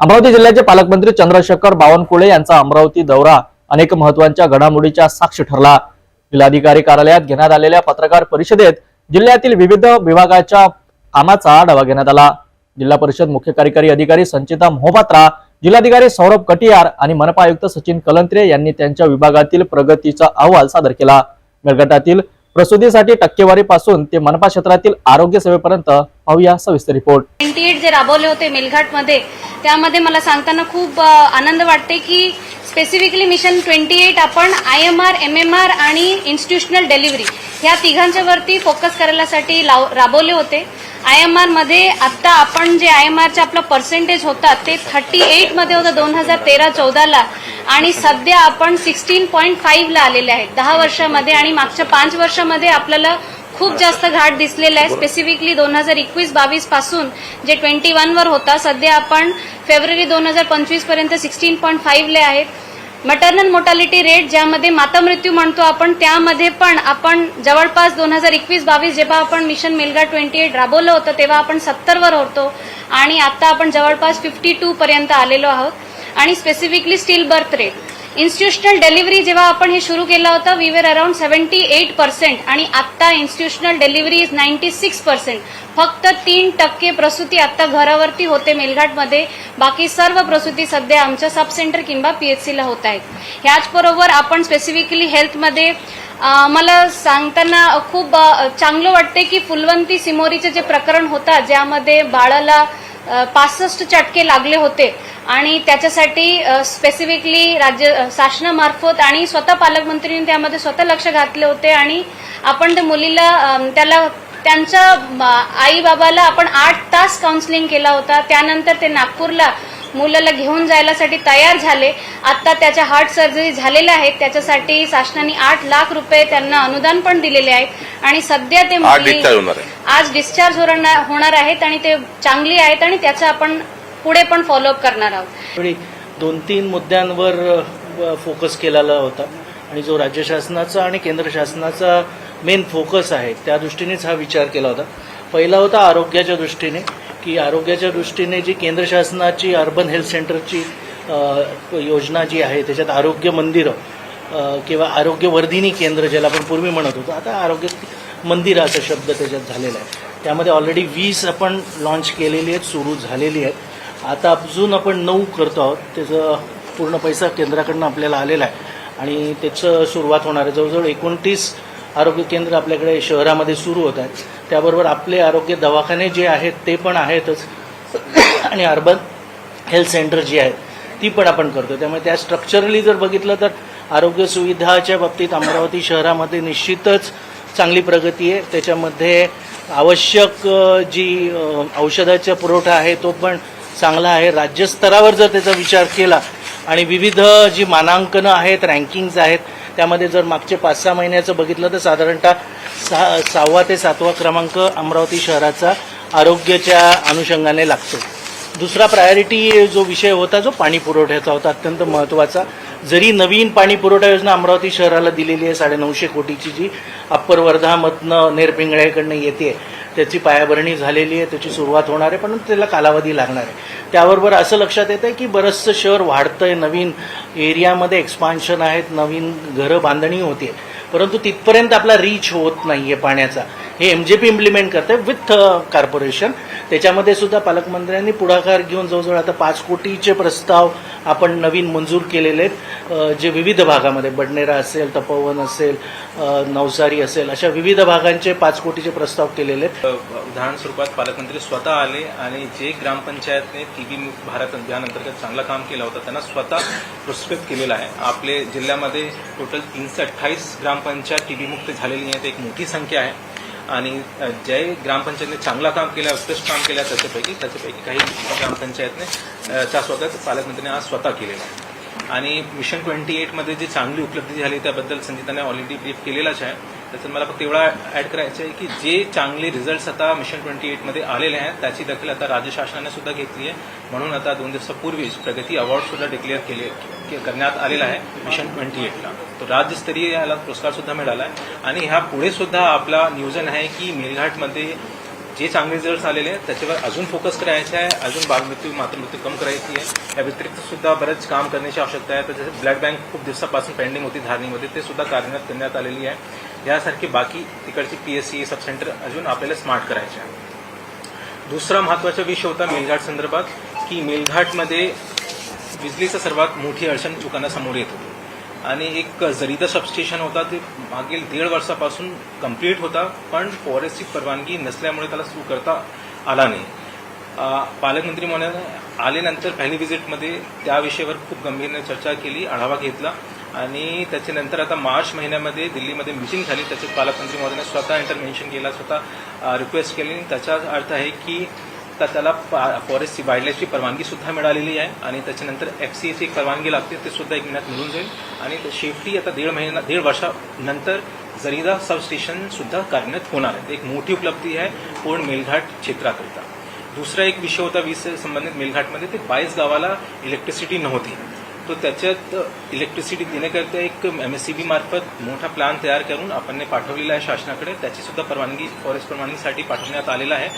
अमरावती जिल्ह्याचे पालकमंत्री चंद्रशेखर बावनकुळे यांचा अमरावती दौरा अनेक महत्त्वाच्या घडामोडीच्या साक्ष ठरला. जिल्हाधिकारी कार्यालयात घेण्यात आलेल्या पत्रकार परिषदेत जिल्ह्यातील विविध विभागाच्या कामाचा आढावा घेण्यात आला. जिल्हा परिषद मुख्य कार्यकारी अधिकारी संचिता मोहपात्रा जिल्हाधिकारी सौरभ कटियार आणि मनपा आयुक्त सचिन कलंत्रे यांनी त्यांच्या विभागातील प्रगतीचा अहवाल सादर केला. मेळघाटातील प्रसूतीसाठी टक्केवारीपासून ते मनपा क्षेत्रातील आरोग्य सेवेपर्यंत पाहूया सविस्तर रिपोर्ट. ट्वेंटी एट जे राबवले होते मेलघाटमध्ये त्यामध्ये मला सांगताना खूप आनंद वाटते की स्पेसिफिकली मिशन ट्वेंटी एट आपण I M R M M R आणि इन्स्टिट्यूशनल डिलिव्हरी ह्या तिघांच्या वरती फोकस करायलासाठी लाव- राबवले होते. आय एम आरमध्ये आता आपण जे आय एम आरचे आपलं पर्सेंटेज होता ते थर्टी एटमध्ये होतं दोन हजार तेरा चौदाला. आणि सध्या आपण सिक्स्टीन पॉईंट फाईव्हला आलेले आहेत. दहा वर्षामध्ये आणि मागच्या पाच वर्षामध्ये आपल्याला खूप जास्त घाट दिसलेला आहे. स्पेसिफिकली दोन हजार एकवीस बावीसपासून जे ट्वेंटी वर होता सध्या आपण फेब्रुवारी दोन हजार पंचवीसपर्यंत सिक्स्टीन पॉईंट फाईव्हले आहेत मटर्नल मोर्टॅलिटी रेट ज्यामध्ये माता मृत्यू म्हणतो आपण त्यामध्ये पण आपण जवळपास दोन हजार एकवीस बावीस जेव्हा आपण मिशन मेलगा ट्वेंटी एट राबवलं होतं तेव्हा आपण सत्तरवर होतो. आणि आता आपण जवळपास फिफ्टी टू पर्यंत आलेलो आहोत. आणि specifically still birth rate institutional delivery जेव्हा आपण हे सुरू केलं होतं we were around seventy eight percent आणि आता institutional delivery is ninety six percent फक्त तीन टक्के प्रसूती आता घरावरती होते मेलघाटमध्ये. बाकी सर्व प्रसूती सध्या आमच्या सब सेंटर किंवा पीएचसीला होत आहेत. ह्याचबरोबर आपण स्पेसिफिकली हेल्थमध्ये मला सांगताना खूप चांगलं वाटते की फुलवंती सिमोरीचे जे प्रकरण होता ज्यामध्ये बाळाला पासष्ट चटके लागले होते. आणि त्याच्यासाठी स्पेसिफिकली राज्य शासनामार्फत आणि स्वतः पालकमंत्रींनी त्यामध्ये स्वतः लक्ष घातले होते. आणि आपण त्या मुलीला त्याला त्यांच्या आई बाबाला आपण आठ तास काउन्सिलिंग केला होता. त्यानंतर ते नागपूरला मुलाला घेऊन जायलासाठी तयार झाले. आता त्याच्या हार्ट सर्जरी झालेल्या आहेत त्याच्यासाठी शासनाने आठ लाख रुपये त्यांना अनुदान पण दिलेले आहेत आणि सध्या ते आज मुली- डिस्चार्ज होणार आहे. आज डिस्चार्ज होणार होणार आहेत आणि ते चांगली आहेत आणि त्याचं आपण पुढे पण फॉलोअप करणार आहोत. दोन तीन मुद्द्यांवर फोकस केलेला होता. आणि जो राज्य शासनाचा आणि केंद्र शासनाचा मेन फोकस आहे त्या दृष्टीनेच हा विचार केला होता. पहिला होता आरोग्याच्या दृष्टीने. की आरोग्याच्या दृष्टीने जी केंद्र शासनाची अर्बन हेल्थ सेंटरची योजना जी आहे त्याच्यात आरोग्य मंदिरं किंवा आरोग्यवर्धिनी केंद्र ज्याला आपण पूर्वी म्हणत होतो आता आरोग्य मंदिर असा शब्द त्याच्यात झालेला आहे. त्यामध्ये ऑलरेडी वीस आपण लॉन्च केलेली आहेत सुरू झालेली आहेत. आता अजून आपण नऊ करतो आहोत. त्याचं पूर्ण पैसा केंद्राकडनं आपल्याला आलेला आहे. आणि त्याचं सुरुवात होणार आहे. जवळजवळ एकोणतीस आरोग्य केंद्र आपल्याकडे शहरामध्ये सुरू होत आहेत. त्याबरोबर आपले आरोग्य दवाखाने जे आहेत ते पण आहेतच. आणि अर्बन हेल्थ सेंटर जी आहेत ती पण आपण करतो. त्यामुळे त्या स्ट्रक्चरली जर बघितलं तर आरोग्य सुविधाच्या बाबतीत अमरावती शहरामध्ये निश्चितच चांगली प्रगती आहे. त्याच्यामध्ये आवश्यक जी औषधाचा पुरवठा आहे तो पण चांगला आहे. राज्यस्तरावर जर त्याचा विचार केला आणि विविध जी मानांकनं आहेत रँकिंग्ज आहेत त्यामध्ये जर मागचे पाच सहा महिन्याचं बघितलं तर साधारणतः सहा सहावा ते सातवा क्रमांक अमरावती शहराचा आरोग्याच्या अनुषंगाने लागतो. दुसरा प्रायोरिटी जो विषय होता जो पाणी पुरवठ्याचा होता अत्यंत महत्त्वाचा जरी नवीन पाणी पुरवठा योजना अमरावती शहराला दिलेली आहे साडेनऊशे कोटीची जी अप्पर वर्धामधनं नेरपिंगळ्याकडनं येते त्याची पायाभरणी झालेली आहे त्याची सुरुवात होणार आहे पण त्याला कालावधी लागणार आहे. त्याबरोबर असं लक्षात येतं की बरंचसं शहर वाढतंय नवीन एरियामध्ये एक्सपान्शन आहेत नवीन घरं बांधणी होते परंतु तिथपर्यंत आपला रीच होत नाही आहे पाण्याचा. हे एम जे पी इम्प्लिमेंट करते विथ कॉर्पोरेशन त्याच्यामध्ये सुद्धा पालकमंत्र्यांनी पुढाकार घेऊन जवळजवळ आता पाच कोटीचे प्रस्ताव आपण नवीन मंजूर केलेले आहेत. जे विविध भागामध्ये बडनेरा असेल तपोवन असेल नवसारी असेल अशा विविध भागांचे पाच कोटीचे प्रस्ताव केलेले आहेत. उदाहरण स्वरूपात पालकमंत्री स्वतः आले आणि जे ग्रामपंचायतने टीबी मुक्त भारत अभियानांतर्गत चांगलं काम केलं होतं त्यांना स्वतः पुरस्कृत केलेलं आहे. आपले जिल्ह्यामध्ये टोटल तीनशे अठ्ठावीस ग्रामपंचायत टीबी मुक्त झालेली आहेत एक मोठी संख्या आहे. आणि जे ग्रामपंचायतने चांगलं काम केलं उत्कृष्ट काम केलं त्याच्यापैकी त्याच्यापैकी काही ग्रामपंचायतने त्या चा स्वतः पालकमंत्र्यांनी आज स्वतः केलेला आहे. आणि मिशन ट्वेंटी एटमध्ये जी चांगली उपलब्धी झाली त्याबद्दल संगीताने ऑलरेडी ब्रीफ केलेलाच आहे. त्याच्यात मला फक्त एवढा ऍड करायचं आहे की जे चांगले रिझल्ट्स आता मिशन ट्वेंटी एटमध्ये आलेले आहेत त्याची दखल आता राज्य शासनाने सुद्धा घेतली आहे. म्हणून आता दोन दिवसापूर्वीच प्रगती अवॉर्ड सुद्धा डिक्लेअर केले के- करण्यात आलेला आहे मिशन ट्वेंटी एटला तो राज्यस्तरीय याला पुरस्कार सुद्धा मिळाला आहे. आणि ह्या पुढे सुद्धा आपला नियोजन आहे की मेलघाटमध्ये जे चांगले रिझल्ट आलेले आहेत त्याच्यावर अजून फोकस करायचं आहे. अजून बालमृत्यू मातृमृत्यू कम करायची आहे. या व्यतिरिक्त सुद्धा बरेच काम करण्याची आवश्यकता आहे. तर जसे ब्लड बँक खूप दिवसापासून पेंडिंग होती धारणीमध्ये. ते सुद्धा कार्यान्वित करण्यात आलेली आहे. यासारखी बाकी तिकडची P S C sub centre अजून आपल्याला स्मार्ट करायचे आहे दुसरा महत्त्वाचा विषय होता मेलघाट संदर्भात की मेलघाटमध्ये विजलीचं सर्वात मोठी अडचण लोकांना येत होती. आणि एक जरीदा सबस्टेशन होता ते मागील दीड वर्षापासून कंप्लीट होता पण फॉरेस्टची परवानगी नसल्यामुळे त्याला सुरू करता आला नाही. पालकमंत्री म्हणून आल्यानंतर पहिली व्हिजिटमध्ये त्या विषयावर खूप गंभीरने चर्चा केली आढावा घेतला आणि त्याच्यानंतर आता मार्च महिन्यामध्ये दिल्लीमध्ये मिटिंग झाली. त्याच्यात पालकमंत्री महोदयाने स्वतः इंटरव्हेन्शन केला स्वतः रिक्वेस्ट केली. आणि त्याचा अर्थ आहे की तर त्याला फॉरेस्टची वाईल्डलाईफची परवानगी सुद्धा मिळालेली आहे. आणि त्याच्यानंतर एफ सी एक परवानगी लागते ते सुद्धा एक महिन्यात मिळून जाईल. आणि शेवटी आता दीड महिना दीड वर्षानंतर जरीदा सब स्टेशन सुद्धा कार्यान्वित होणार आहे. एक मोठी उपलब्धी आहे पूर्ण मेलघाट क्षेत्राकरिता. दुसरा एक विषय होता वीज संबंधित मेलघाटमध्ये ते बाईस गावाला इलेक्ट्रिसिटी नव्हती. तो त्याच्यात इलेक्ट्रिसिटी देण्याकरिता एक एम एस सी बी मार्फत मोठा प्लॅन तयार करून आपण पाठवलेला आहे शासनाकडे. त्याची सुद्धा परवानगी फॉरेस्ट परवानगीसाठी पाठवण्यात आलेला आहे.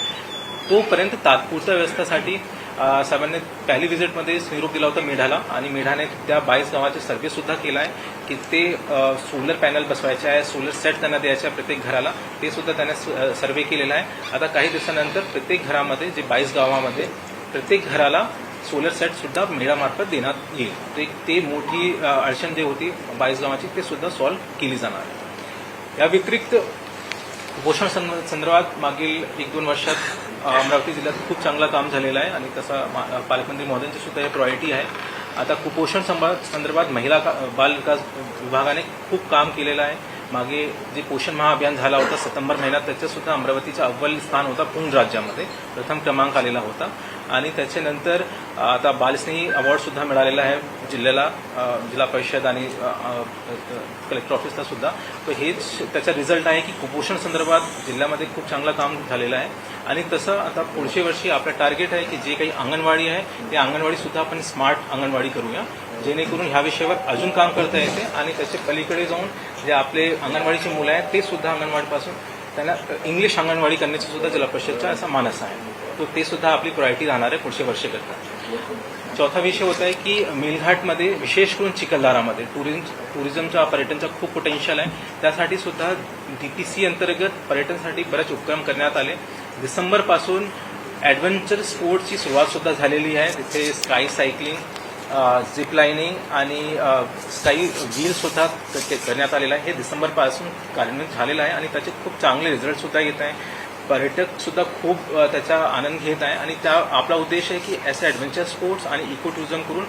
तोपर्यंत तात्पुरत्या व्यवस्थेसाठी सामान्य साहेबांनी पहिली व्हिजिटमध्ये निरोप दिला होता मेढाला आणि मेढाने त्या बाईस गावाचे सर्व्हे सुद्धा केला आहे की ते सोलर पॅनल बसवायचे आहे सोलर सेट त्यांना द्यायचे आहे प्रत्येक घराला ते सुद्धा त्याने सर्वे केलेला आहे. आता काही दिवसानंतर प्रत्येक घरामध्ये जे बाईस गावामध्ये प्रत्येक घराला सोलर सेट सुद्धा मेळामार्फत देण्यात येईल. ते ते मोठी अडचण जे होती बाईस गावाची ते सुद्धा सॉल्व्ह केली जाणार या व्यतिरिक्त कुपोषण संदर्भात मागील एक दोन वर्षात अमरावती जिल्ह्यात खूप चांगलं काम झालेलं आहे आणि तसा मा- पालकमंत्री महोदयांची सुद्धा हे प्रायोरिटी आहे. आता कुपोषण संदर्भात महिला का- बाल विकास विभागाने खूप काम केलेलं आहे. मागे जे पोषण महाअभियान झाला होता सप्टेंबर महिन्यात त्याच्यात सुद्धा अमरावतीचा अव्वल स्थान होता पूर्ण राज्यामध्ये. प्रथम क्रमांक आलेला होता. आणि त्याच्यानंतर आता बालस्नेही अवॉर्ड सुद्धा मिळालेला आहे जिल्ह्याला जिल्हा परिषद आणि कलेक्टर ऑफिसला सुद्धा. तर हेच त्याचा रिझल्ट आहे की कुपोषण संदर्भात जिल्ह्यामध्ये खूप चांगलं काम झालेलं आहे. आणि तसं आता पुढच्या वर्षी आपलं टार्गेट आहे की जे काही अंगणवाडी आहे ते अंगणवाडी सुद्धा आपण स्मार्ट अंगणवाडी करूया. जेणेकरून ह्या विषयावर अजून काम करता येते आणि त्याच्या पलीकडे जाऊन जे आपले अंगणवाडीची मुलं आहेत ते सुद्धा अंगणवाडीपासून त्यांना इंग्लिश अंगणवाडी करण्याचा सुद्धा जिल्हा परिषदचा असा मानस आहे. तो ते सुद्धा आपली प्रायोरिटी राहणार आहे पुढच्या वर्षीकरता चौथा विषय होता आहे की मेलघाटमध्ये विशेष करून चिखलदारामध्ये टुरिझम टुरिझमचा पर्यटनचा खूप पोटेन्शियल आहे. त्यासाठी सुद्धा डीपीसी अंतर्गत पर्यटनसाठी बरेच उपक्रम करण्यात आले. डिसेंबरपासून ॲडव्हेंचर स्पोर्ट्सची सुरुवात सुद्धा झालेली आहे. तिथे स्काय सायकलिंग झिप लाईनिंग आणि काही व्हील सुद्धा करण्यात आलेलं आहे. हे डिसेंबरपासून कार्यान्वित झालेलं आहे आणि त्याचे खूप चांगले रिझल्ट सुद्धा येत आहे. पर्यटक सुद्धा खूप त्याचा आनंद घेत आहे. आणि त्या आपला उद्देश आहे की असे ॲडव्हेंचर स्पोर्ट्स आणि इको टुरिझम करून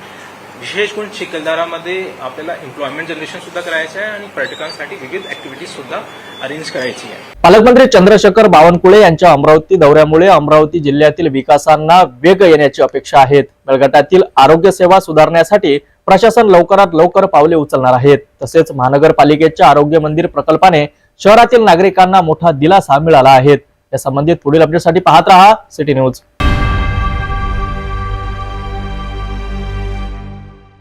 विशेष करून चिखलदारामध्ये आपल्याला एम्प्लॉयमेंट जनरेशन सुद्धा करायचं आहे आणि पर्यटकांसाठी विविध ऍक्टिव्हिटीज सुद्धा अरेंज करायची आहे. पालकमंत्री चंद्रशेखर बावनकुळे यांच्या अमरावती दौऱ्यामुळे अमरावती जिल्ह्यातील विकासांना वेग येण्याची अपेक्षा आहेत. मेळघाटातील आरोग्य सेवा सुधारण्यासाठी प्रशासन लवकरात लवकर पावले उचलणार आहेत. तसेच महानगरपालिकेच्या आरोग्य मंदिर प्रकल्पाने शहरातील नागरिकांना मोठा दिलासा मिळाला आहे. या संबंधित पुढील अपडेटसाठी पाहत रहा सिटी न्यूज